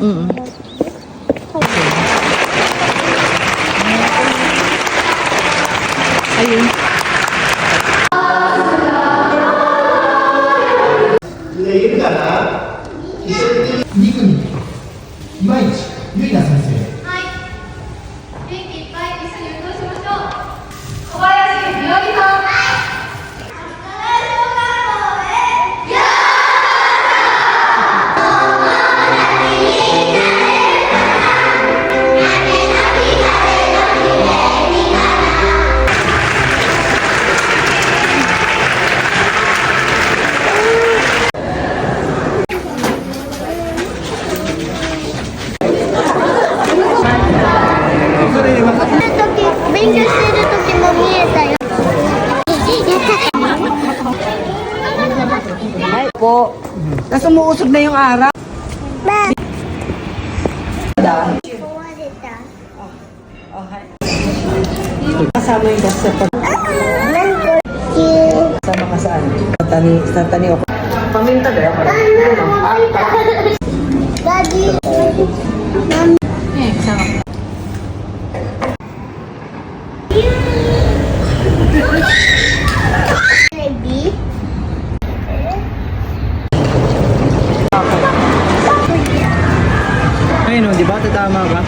うん、い。ち、今ゆいな先生。時勉強してる時も見えたよ。Ay po. Tapos umuusog na yung araw. Ba? Daan. Kuha dito. Okay. Kasama yung gas sa pag... Cute. Kasama ka saan? Sa tani, sa tani ako. Paminta kaya ako. Daddy. Baby. Ayun o, di ba? Tatama ka?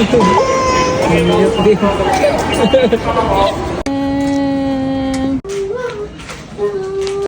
Hindi.